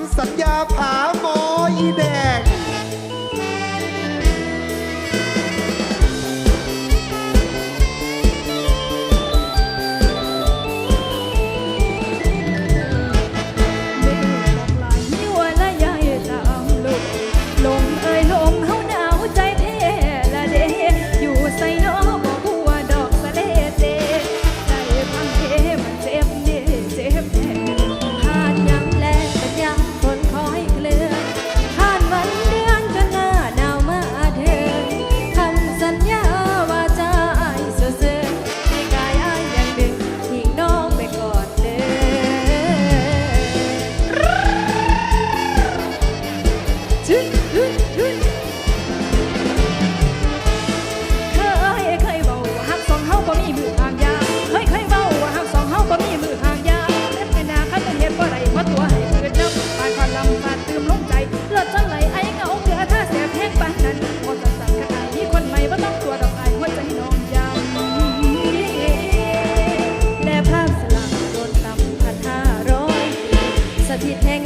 ำสัญญาผาหมออีแดง take